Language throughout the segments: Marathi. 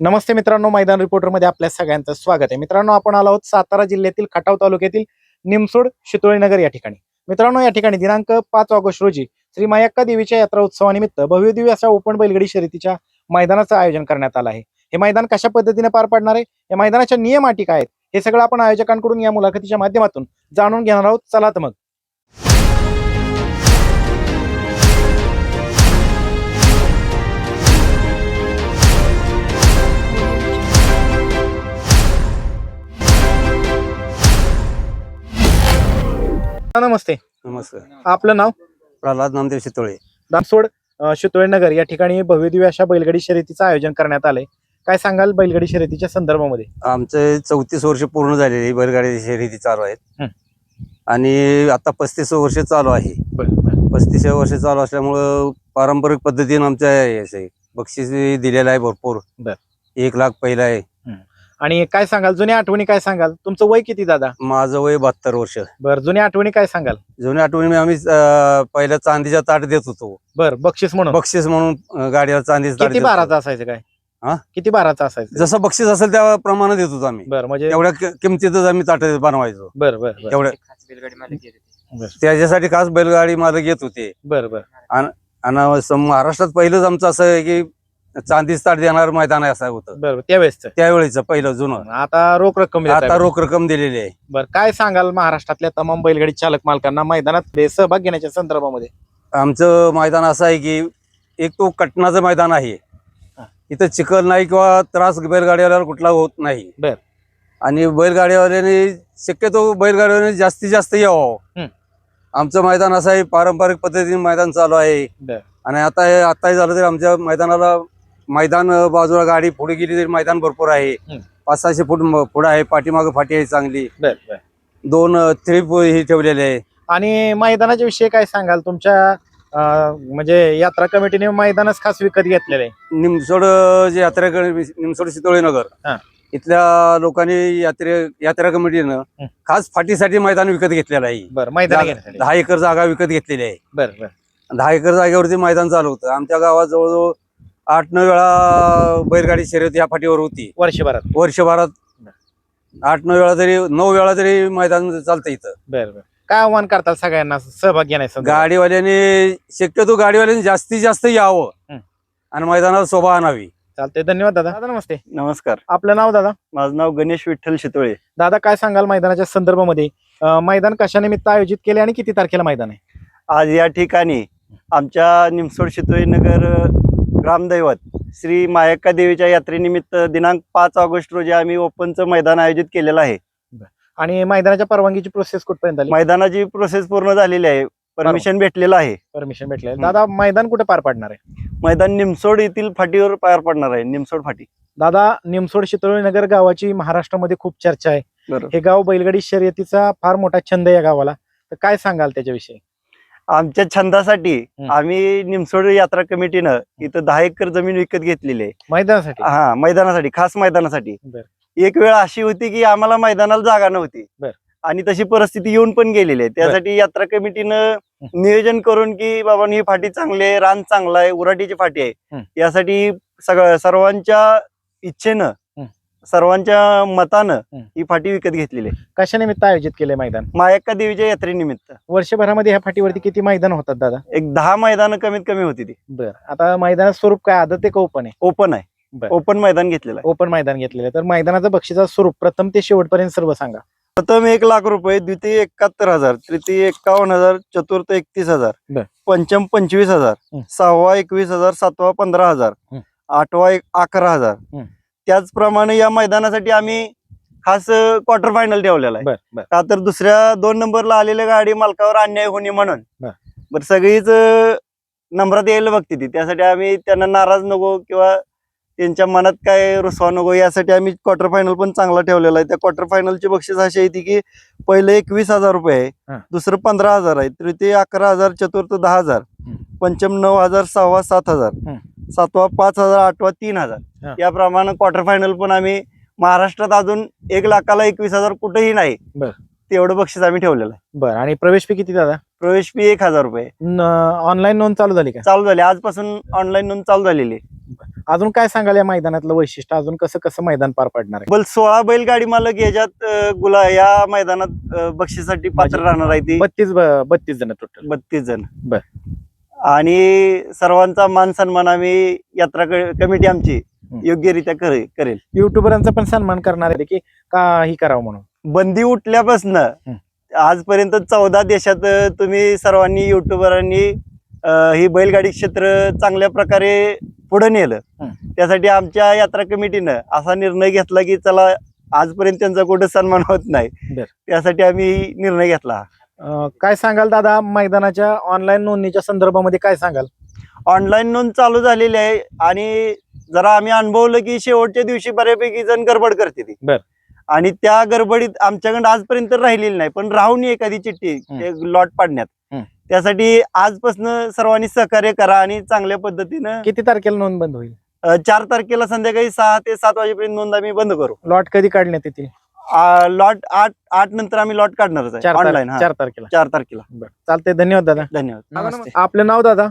नमस्ते मित्रांनो मैदान रिपोर्टरमध्ये आपल्या सगळ्यांचं स्वागत आहे. मित्रांनो आपण आलो आहोत सातारा जिल्ह्यातील खटाव तालुक्यातील निमसोड शितोळीनगर या ठिकाणी. मित्रांनो या ठिकाणी दिनांक पाच ऑगस्ट रोजी श्री मायक्का देवीच्या यात्रा उत्सवानिमित्त भव्यदिव्य अशा ओपन बैलगडी शर्यतीच्या मैदानाचं आयोजन करण्यात आलं आहे. हे मैदान कशा पद्धतीने पार पडणार आहे? या मैदानाच्या नियम अटी काय आहेत? हे सगळं आपण आयोजकांकडून या मुलाखतीच्या माध्यमातून जाणून घेणार आहोत. चला तर मग. नमस्ते. नमस्कार. आपलं नाव? प्रल्हाद नामदेव शितोळे. दामसोड अ, शितोळेनगर या ठिकाणी भव्यदिव्य अशा बैलगाडी शर्यतीचं आयोजन करण्यात आलंय. काय सांगाल बैलगाडी शर्यतीच्या संदर्भामध्ये? आमचे चौतीस वर्ष पूर्ण झालेली बैलगाडी शर्यती चालू आहेत. आणि आता पस्तीस वर्ष चालू आहे. पस्तीस वर्ष चालू असल्यामुळं पारंपरिक पद्धतीने आमच्या बक्षीस दिलेलं आहे भरपूर. एक लाख पहिला आहे. आणि काय सांगाल? जुन्या आठवणी काय सांगाल? तुमचं वय किती दादा? माझं वय बहात्तर वर्ष. बरं जुन्या आठवणी काय सांगाल? जुन्या आठवणी आम्ही अं, पहिल्या चांदीच्या ताट देत होतो. बरं बक्षीस म्हणून? बक्षीस म्हणून अं, गाडीला चांदीचं ताट किती देत होतो. बाराचं असायचं काय? हा? किती बाराचं असायचं? जसं बक्षीस असेल त्या प्रमाणे देत होतो आम्ही. बरं म्हणजे तेवढ्या कि- किमतीतच आम्ही ताट बनवायचो. बरं बरं बरं. त्याच्यासाठी खास बैलगाडी मालक येत होते. बरं बरं. आणि सम- महाराष्ट्रात पहिलंच आमचं असं आहे की चांदीच ताट देणार मैदान आहे असं होतं बरं त्यावेळेस त्यावेळेच पहिलं जुनं आता रोख रक्कम आता. रोख रक्कम दिलेली आहे बरं काय सांगाल महाराष्ट्रातल्या तमाम बैलगाडी चालक मालकांना मैदानात सहभाग घेण्याच्या संदर्भामध्ये आमचं मैदान असं आहे की एक तो कटनाचं मैदान आहे हा. इथं चिखल नाही किंवा त्रास बैलगाडीवाल्याला कुठला होत नाही बर. आणि बैलगाडीवाल्याने शक्यतो बैलगाडीवाल्याने जास्तीत जास्त यावं हं. आमचं मैदान असं आहे पारंपरिक पद्धतीने मैदान चालू आहे बर. आणि आता हे आताही झालं तरी आमच्या मैदानाला मैदान बाजूला गाडी पुढे गेली तरी मैदान भरपूर आहे. पाच सहाशे फूट पुढे आहे पाठीमागं फाटी आहे चांगली. दोन थ्री ही ठेवलेले आहे. आणि मैदानाच्या विषयी काय सांगाल? तुमच्या म्हणजे यात्रा कमिटीने मैदानच खास विकत घेतलेलं आहे. निमसोड जे यात्रेकडे निमसोड शितोळे नगर. इथल्या लोकांनी यात्रे यात्रा कमिटीनं. खास फाटीसाठी मैदान विकत घेतलेलं आहे. मैदान दहा एकर जागा विकत घेतलेली आहे. बरं बरं. दहा एकर जागेवरती मैदान चालू होतं. आमच्या गावात जवळजवळ आठ नऊ वेळा बैलगाडी शर्यत या फाटीवर होती. वर्षभरात. वर्षभरात आठ नऊ वेळा तरी नऊ वेळा तरी मैदान चालतं इथं. बरं बरं. काय आव्हान करताल सगळ्यांना? सहभाग घेण्याचं गाडीवाल्याने शक्यतो गाडीवाल्याने जास्तीत जास्त यावं. हं. आणि मैदानाला शोभा आणावी. चालतंय. धन्यवाद दादा. दादा नमस्ते. नमस्कार. आपलं नाव दादा? माझं नाव गणेश विठ्ठल शितोळे. दादा काय सांगाल मैदानाच्या संदर्भामध्ये? अं, मैदान कशानिमित्त आयोजित केले आणि किती तारखेला मैदान आहे? आज या ठिकाणी आमच्या निमसोड शितोळे नगर ग्रामदैवत श्री मायक्का देवीच्या यात्रेनिमित्त दिनांक पाच ऑगस्ट रोजी आम्ही ओपनचं मैदान आयोजित केलेलं आहे. आणि मैदानाच्या परवानगीची प्रोसेस कुठपर्यंत आली? मैदानाची प्रोसेस पूर्ण झालेली आहे. परमिशन भेटलेलं आहे. परमिशन भेटले दादा मैदान कुठे पार पाडणार आहे? मैदान निमसोड येथील फाटीवर पार पडणार आहे. निमसोड फाटी. दादा निमसोड शितोळी नगर गावाची महाराष्ट्रामध्ये खूप चर्चा आहे. हे गाव बैलगाडी शर्यतीचा फार मोठा छंद आहे या गावाला. तर काय सांगाल त्याच्याविषयी? आमच्या छंदासाठी. आम्ही निमसोड यात्रा कमिटीनं इथं दहा एकर जमीन विकत घेतलेली आहे मैदानासाठी हा मैदानासाठी खास मैदानासाठी. एक वेळ अशी होती की आम्हाला मैदानाला जागा नव्हती. आणि तशी परिस्थिती येऊन पण गेलेली आहे त्यासाठी यात्रा कमिटीनं नियोजन करून की बाबा ही फाटी चांगली आहे रान चांगला आहे उराटीची फाटी आहे. यासाठी सगळं सर्वांच्या इच्छेनं. सर्वांच्या मतानं हं. फाटी विकत घेतलेली आहे कशानिमित्त आयोजित केले मैदान मायक्का देवीच्या यात्रेनिमित्त वर्षभरामध्ये ह्या फाटीवरती किती मैदान होतात दादा एक दहा मैदानं कमीत कमी होती ती बर आता मैदानाचं स्वरूप काय आदत का ओपन आहे ओपन आहे बरं. ओपन मैदान घेतलेलं आहे ओपन मैदान घेतलेलं आहे तर मैदानाचं बक्षीचं स्वरूप प्रथम ते शेवटपर्यंत सर्व सांगा प्रथम एक लाख रुपये द्वितीय एकाहत्तर हजार तृतीय एकावन्न हजार चतुर्थ एकतीस हजार बर. पंचम पंचवीस हजार. सहावा एकवीस हजार सातवा पंधरा हजार. आठवा एक अकरा हजार. त्याचप्रमाणे या मैदानासाठी आम्ही खास क्वार्टर फायनल ठेवलेला आहे. का तर दुसऱ्या दोन नंबरला आलेल्या गाडी मालकावर अन्याय होणे म्हणून. बर. सगळीच नंबरात यायला बघते ती. त्यासाठी आम्ही त्यांना नाराज नको किंवा त्यांच्या मनात काय रुसवा नको यासाठी आम्ही क्वार्टर फायनल पण चांगला ठेवलेला आहे त्या क्वार्टर फायनलची बक्षीस अशी येते की पहिलं एकवीस हजार रुपये. आहे दुसरं पंधरा हजार आहे तृतीय अकरा हजार चतुर्थ दहा हजार. पंचम नऊ हजार सहावा सात हजार. सातवा पाच हजार आठवा तीन. हजार याप्रमाणे क्वार्टर फायनल पण आम्ही महाराष्ट्रात अजून एक लाखाला एकवीस हजार कुठेही नाही. तेवढं बक्षीस आम्ही ठेवलेलं आहे बर आणि प्रवेश फी किती दादा प्रवेश फी एक हजार रुपये ऑनलाईन नोंद चालू झाली का चालू झाली आजपासून ऑनलाईन नोंद चालू झालेली. अजून काय सांगाल या मैदानातलं वैशिष्ट्य? अजून कसं कसं मैदान पार पडणार आहे? बल सोळा बैलगाडी मालक याच्यात गुला या मैदानात बक्षीसाठी पात्र म्हणजे राहणार आहे ती. बत्तीस बत्तीस जण टोटल बत्तीस जण. बर. आणि सर्वांचा मान सन्मान आम्ही यात्रा क- कमिटी आमची. योग्यरित्या करे- करेल. युट्यूबरांचा पण सन्मान करणार आहे की काही करावं म्हणून? बंदी उठल्यापासून आजपर्यंत चौदा देशात तुम्ही सर्वांनी युट्यूबरांनी ही बैलगाडी क्षेत्र चांगल्या प्रकारे पुढे नेलं. त्यासाठी आमच्या यात्रा कमिटीनं असा निर्णय घेतला की चला आजपर्यंत त्यांचा कुठं सन्मान होत नाही. त्यासाठी आम्ही निर्णय घेतला काय सांगाल दादा मैदानाच्या ऑनलाईन नोंदणीच्या संदर्भामध्ये काय सांगाल ऑनलाईन नोंद चालू झालेली आहे आणि जरा आम्ही अनुभवलं की शेवटच्या दिवशी बऱ्यापैकी जण गडबड करते ती. आणि त्या गडबडीत आमच्याकडे आजपर्यंत राहिलेली नाही पण राहून एखादी चिठ्ठी लॉट पाडण्यात. त्यासाठी आजपासून सर्वांनी सहकार्य करा आणि चांगल्या पद्धतीनं किती तारखेला नोंद बंद होईल? अ, चार तारखेला संध्याकाळी सहा ते सात वाजेपर्यंत नोंद आम्ही बंद करू. लॉट कधी काढण्यात येतील? लॉट आठ आठ नंतर आम्ही लॉट काढणारच आहे चार ऑनलाईन तार- चार तारखेला. चार तारखेला. बरं चालतंय धन्यवाद दादा. धन्यवाद. नमस्ते. आपलं नाव दादा?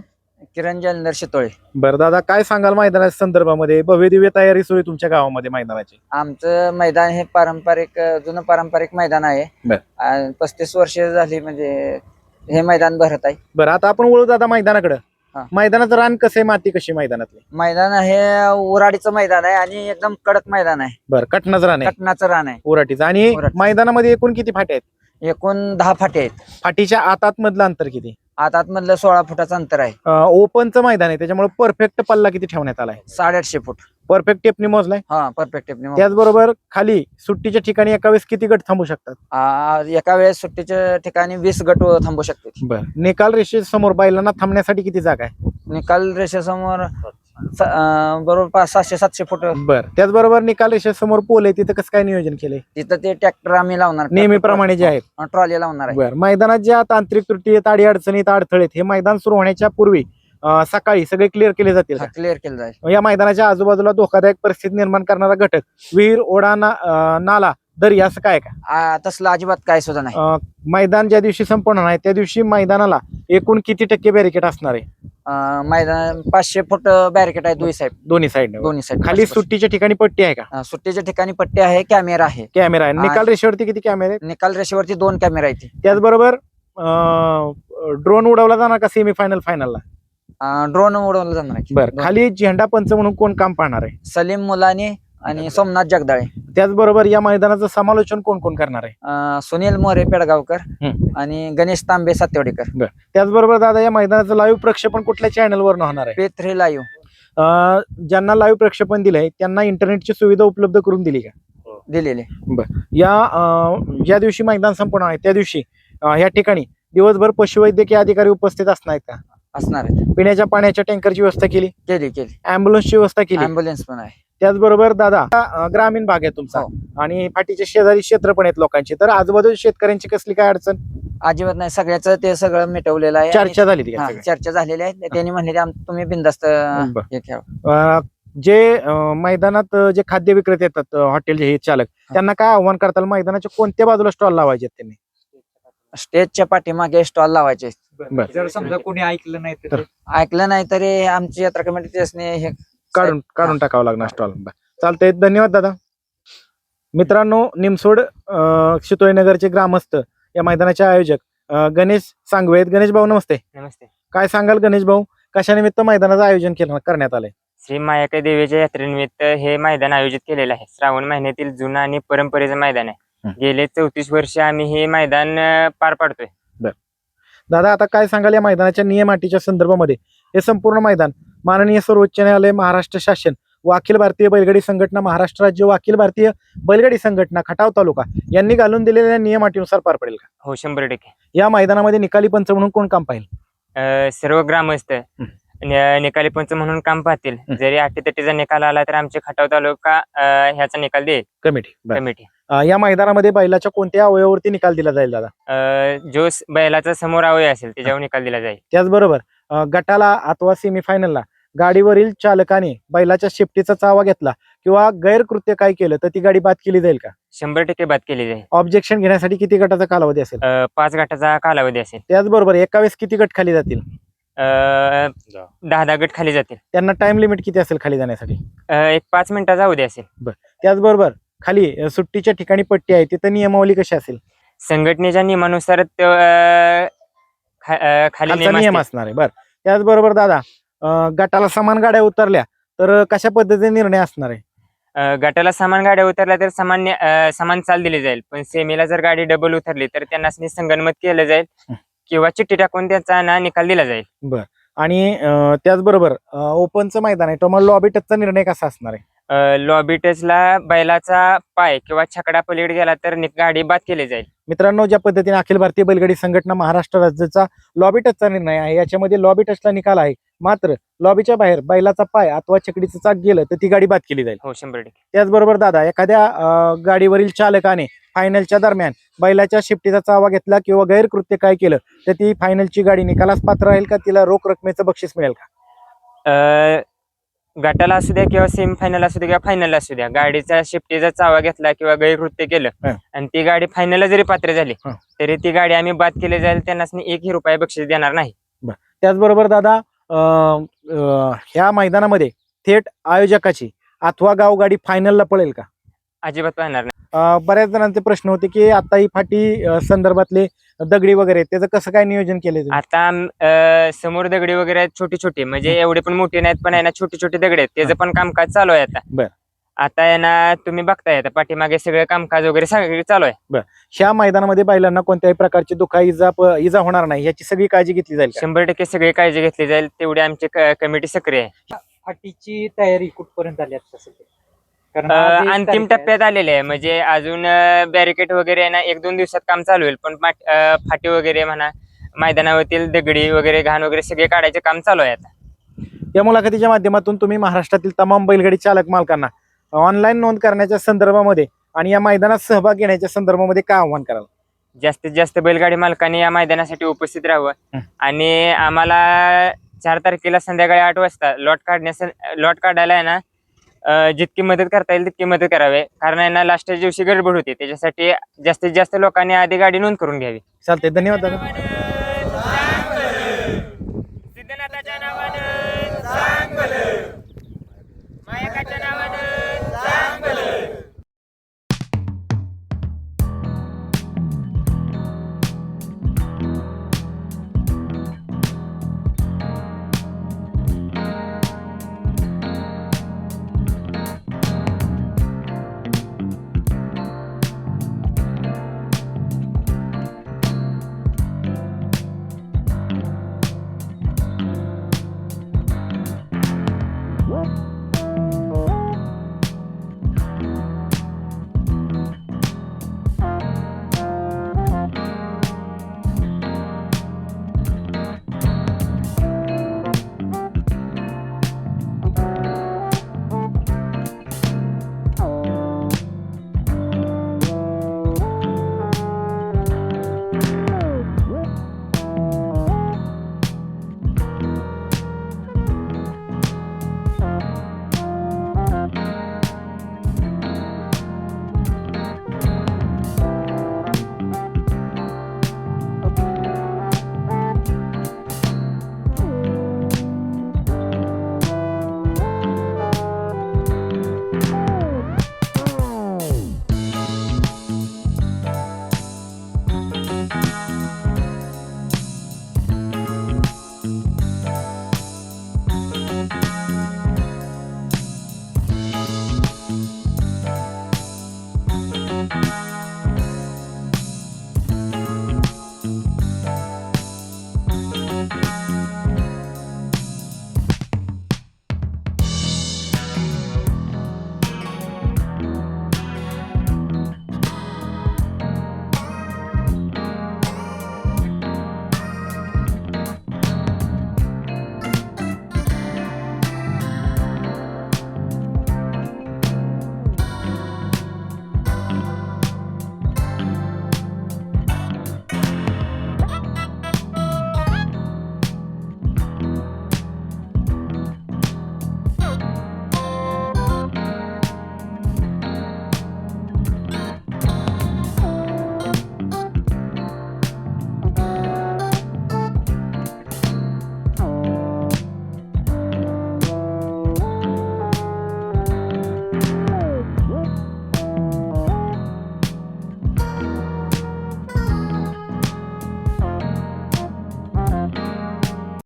किरण जालंधर शितोळे बरं दादा काय सांगाल मैदानाच्या संदर्भामध्ये? भव्य दिव्य तयारी सुरू आहे तुमच्या गावामध्ये मैदानाची. आमचं मैदान हे पारंपरिक अ, जुनं पारंपरिक मैदान आहे. बर. पस्तीस वर्ष झाली म्हणजे हे मैदान भरत आहे. बरं आता आपण वळू दादा मैदानाकडे. हा. मैदानाचं रान कसं आहे माती कशी आहे मैदानातली? मैदान हे उराडीचं मैदान आहे आणि एकदम कडक मैदान आहे. बरं कटनाचं रान आहे. कटनाचं रान आहे. उराटीचं आणि. मैदानामध्ये एकूण किती फाटे आहेत? एकूण दहा फाटे आहेत. फाटीच्या आतात मधलं अंतर किती? आता आतमधलं सोळा फुटाचं अंतर आहे. ओपनचं मैदान आहे त्याच्यामुळे परफेक्ट पल्ला किती ठेवण्यात आलाय साडेआठशे फूट. परफेक्ट टेपनी मोजलाय. हा परफेक्ट त्याचबरोबर खाली सुट्टीच्या ठिकाणी एका वेळेस किती गट थांबू शकतात? एका वेळेस सुट्टीच्या ठिकाणी वीस गट थांबू शकते बर. निकाल रेषे समोर बैलांना थांबण्यासाठी किती जागा आहे? निकाल रेषेसमोर स- अ, बरोबर पाच सहाशे सातशे फूट. बर. त्याचबरोबर निकाल रेषे समोर पोल आहे तिथं कसं काय नियोजन केलंय? तिथं ते ट्रॅक्टर आम्ही लावणार. नेहमीप्रमाणे जे आहेत. ट्रॉली लावणार आहे. बर. मैदानात ज्या तांत्रिक त्रुटी आहेत अडी अडचणीत अडथळे आहेत, हे मैदान सुरू होण्याच्या पूर्वी सकाळी सगळे क्लिअर केले जातील? क्लिअर केलं जाईल. या मैदानाच्या आजूबाजूला धोकादायक परिस्थिती निर्माण करणारा घटक विहीर ओढा ना- अं, नाला दरी असं काय का? आ, तसलं अजिबात काय सुद्धा नाही. अं, मैदान ज्या दिवशी संपन्न होणार आहे त्या दिवशी मैदानाला एकूण किती टक्के बॅरिकेड असणार आहे? अ, मैदान पाचशे फूट बॅरिकेड आहे दोन्ही साहेब दोन्ही साईड दोन्ही साईड खाली सुट्टीच्या ठिकाणी पट्टी आहे का? सुट्टीच्या ठिकाणी पट्टी आहे कॅमेरा आहे. कॅमेरा आहे. निकाल रेषेवरती किती कॅमेरे आहेत? निकाल रेषेवरती दोन कॅमेरा आहेत. त्याचबरोबर ड्रोन उडवला जाणार का सेमीफायनल फायनलला ड्रोन उडवलं जाणार आहे. बर. खाली झेंडा पंच म्हणून कोण काम पाहणार आहे? सलीम मुलानी आणि सोमनाथ जगदाळे. त्याचबरोबर या मैदानाचं समालोचन कोण कोण करणार आहे? अ, सुनील मोरे पेडगावकर हम्म. आणि गणेश तांबे सातेवडीकर. त्याचबरोबर दादा या मैदानाचं लाईव्ह प्रक्षेपण कुठल्या चॅनलवर होणार आहे? पे थ्री लाईव्ह अं, ज्यांना लाईव्ह प्रक्षेपण दिलंय त्यांना इंटरनेटची सुविधा उपलब्ध करून दिली का? दिलेले. या अं, ज्या दिवशी मैदान संपन्न आहे त्या दिवशी अं, या ठिकाणी दिवसभर पशुवैद्यकीय अधिकारी उपस्थित असणार आहेत का? असणार पिण्याच्या पाण्याच्या टँकरची व्यवस्था केली? केली केली. अँब्युलन्सची व्यवस्था केली? अँब्युलन्स पण आहे. त्याचबरोबर दादा अं, ग्रामीण भाग आहे तुमचा. हो. आणि फाटीच्या शेजारी क्षेत्र पण आहेत लोकांची. तर आजूबाजूला शेतकऱ्यांची कसली काय अडचण? अजिबात नाही. सगळ्याच ते सगळं मिटवलेलं आहे. आणि- चर्चा झाली हा? चर्चा झालेली आहे. त्यांनी म्हणले आम- तुम्ही बिंदास्त बरं. हे जे अं, मैदानात अं, जे खाद्य विक्रेते येतात अं, हॉटेलचे हे चालक त्यांना काय आव्हान करताल? मैदानाच्या कोणत्या बाजूला स्टॉल लावायचे त्यांनी? स्टेजच्या पाठीमागे स्टॉल लावायचे. बरं. जर समजा कोणी ऐकलं नाही तर. ऐकलं नाही तरी आमची यात्रा कमिटी त्यासने हे काढून काढून टाकावं लागणार स्टॉल चालतंय. धन्यवाद दादा. मित्रांनो निमसोड अं, शितोळीनगरचे ग्रामस्थ या मैदानाचे आयोजक अं, गणेश सांगवे आहेत. गणेश भाऊ नमस्ते. नमस्ते. काय सांगाल गणेश भाऊ? कशानिमित्त मैदानाचं आयोजन केलं करण्यात आलंय? श्री मायाकाई देवीच्या यात्रेनिमित्त हे मैदान आयोजित केलेलं आहे. श्रावण महिन्यातील जुनं आणि परंपरेचं मैदान आहे. गेले चौतीस वर्ष आम्ही हे मैदान पार पाडतोय. दादा आता काय सांगाल या मैदानाच्या नियम अटीच्या संदर्भामध्ये? हे संपूर्ण मैदान माननीय सर्वोच्च न्यायालय महाराष्ट्र शासन व अखिल भारतीय बैलगाडी संघटना महाराष्ट्र राज्य व अखिल भारतीय बैलगाडी संघटना खटाव तालुका यांनी घालून दिलेल्या नियम अटीनुसार पार पडेल का? हो शंभर टक्के. या मैदानामध्ये निकाली पंच म्हणून कोण काम पाहिजे अं, सर्व ग्रामस्थ न- निकाली पंच म्हणून काम पाहतील. जरी अटीतटीचा निकाल आला तर आमचे खटाव तालुका अं, ह्याचा निकाल देईल. कमिटी. कमिटी. या मैदानामध्ये बैलाच्या कोणत्या अवयवावरती निकाल दिला जाईल दादा? अं, जो स- बैलाचा समोर अवय असेल त्याच्यावर निकाल दिला जाईल. त्याचबरोबर अं, गटाला अथवा सेमीफायनलला गाडीवरील चालकाने बैलाच्या शेपटीचा चावा घेतला किंवा गैरकृत्य काय केलं तर ती गाडी बाद केली जाईल का? शंभर टक्के बाद केली जाईल. ऑब्जेक्शन घेण्यासाठी किती गटाचा कालावधी असेल? अं, पाच गटाचा कालावधी असेल. त्याचबरोबर एका वेळेस किती गट खाली जातील? अं, दहा. दहा गट खाली जातील. त्यांना टाइम लिमिट किती असेल खाली जाण्यासाठी? अं, एक पाच मिनिटाचा अवधी असेल. त्याचबरोबर खाली सुट्टीच्या ठिकाणी पट्टी आहे तिथं नियमावली कशी असेल? संघटनेच्या नियमानुसार खाली नियम. असणार आहे बर. त्याचबरोबर दादा गटाला समान गाड्या उतरल्या तर कशा पद्धतीने निर्णय असणार आहे? गटाला समान गाड्या उतरल्या तर समान समान चाल दिली जाईल. पण सेमीला जर गाडी डबल उतरली तर त्यांना संगनमत केलं जाईल. किंवा चिठ्ठी टाकून त्याचा ना निकाल दिला जाईल. आणि त्याचबरोबर ओपनचं मैदान आहे. तुम्हाला लॉबी टचचा निर्णय कसा असणार आहे? लॉबी टचला बैलाचा पाय किंवा छकडा पलीकडे गेला तर गाडी बाद केली जाईल. मित्रांनो ज्या पद्धतीने अखिल भारतीय बैलगाडी संघटना महाराष्ट्र राज्याचा लॉबी टचचा निर्णय आहे याच्यामध्ये लॉबी टचला निकाल आहे. मात्र लॉबीच्या बाहेर बैलाचा पाय अथवा छकडीचं चाक गेलं तर ती गाडी बाद केली जाईल. हो शंभर टक्के. त्याचबरोबर दादा एखाद्या अ, गाडीवरील चालकाने फायनलच्या दरम्यान बैलाच्या शिफ्टीचा चावा घेतला किंवा गैरकृत्य काय केलं तर ती फायनलची गाडी निकालास पात्र राहील का? तिला रोख रकमेचं बक्षीस मिळेल का? अं, गटाला असू द्या किंवा सेमी फायनल असू द्या किंवा फायनल असू द्या गाडीचा शिफ्टीचा चावा घेतला किंवा गैरकृत्य केलं हं. आणि ती गाडी फायनलला जरी पात्र झाली हं. तरी ती गाडी आम्ही बाद केली जाईल त्यांना एकही रुपये बक्षीस देणार नाही. त्याचबरोबर दादा ह्या मैदानामध्ये थेट आयोजकाची अथवा गाव गाडी फायनलला पळेल का? अजिबात पाहणार नाही. बऱ्याच जणांचे प्रश्न होते की आता ही फाटी अ, संदर्भातले दगडी वगैरे त्याचं कसं काय नियोजन केले आता अं, समोर दगडी वगैरे आहेत छोटी छोटी म्हणजे एवढे पण मोठी नाहीत पण आहे ना छोटी छोटी दगडी आहेत त्याचं पण कामकाज चालू आहे आता. बर. आता आहे ना तुम्ही बघताय आता पाठीमागे सगळं कामकाज वगैरे सगळं चालू आहे. ह्या मैदानामध्ये बैलांना कोणत्याही प्रकारची दुखा इजा प- इजा होणार नाही याची सगळी काळजी घेतली जाईल का? शंभर टक्के सगळी काळजी घेतली जाईल तेवढी आमची क- कमिटी सक्रिय आहे. फाटीची तयारी कुठपर्यंत आली आता सध्या? कारण अं, आज एक अंतिम तारीख आहे. टप्प्यात आलेले आहे म्हणजे अजून बॅरिकेड वगैरे आहे ना एक दोन दिवसात काम चालू होईल पण माट- अं, फाटी वगैरे म्हणा मैदानावरील दगडी वगैरे घाण वगैरे सगळे काढायचे काम चालू आहे आता. या मुलाखतीच्या माध्यमातून तुम्ही महाराष्ट्रातील तमाम बैलगाडी चालक मालकांना ऑनलाईन नोंद करण्याच्या संदर्भामध्ये आणि या मैदानात सहभाग घेण्याच्या संदर्भामध्ये काय आव्हान कराल? जास्तीत जास्त बैलगाडी मालकांनी या मैदानासाठी उपस्थित राहावं. आणि आम्हाला चार तारखेला संध्याकाळी आठ वाजता लॉट काढण्यास लॉट काढायला आहे ना जितकी मदत करता येईल तितकी मदत करावी. कारण आहे ना लास्टच्या दिवशी गडबड होती. त्याच्यासाठी जास्तीत जास्त लोकांनी आधी गाडी नोंद करून घ्यावी. चालतंय. धन्यवाद दादा.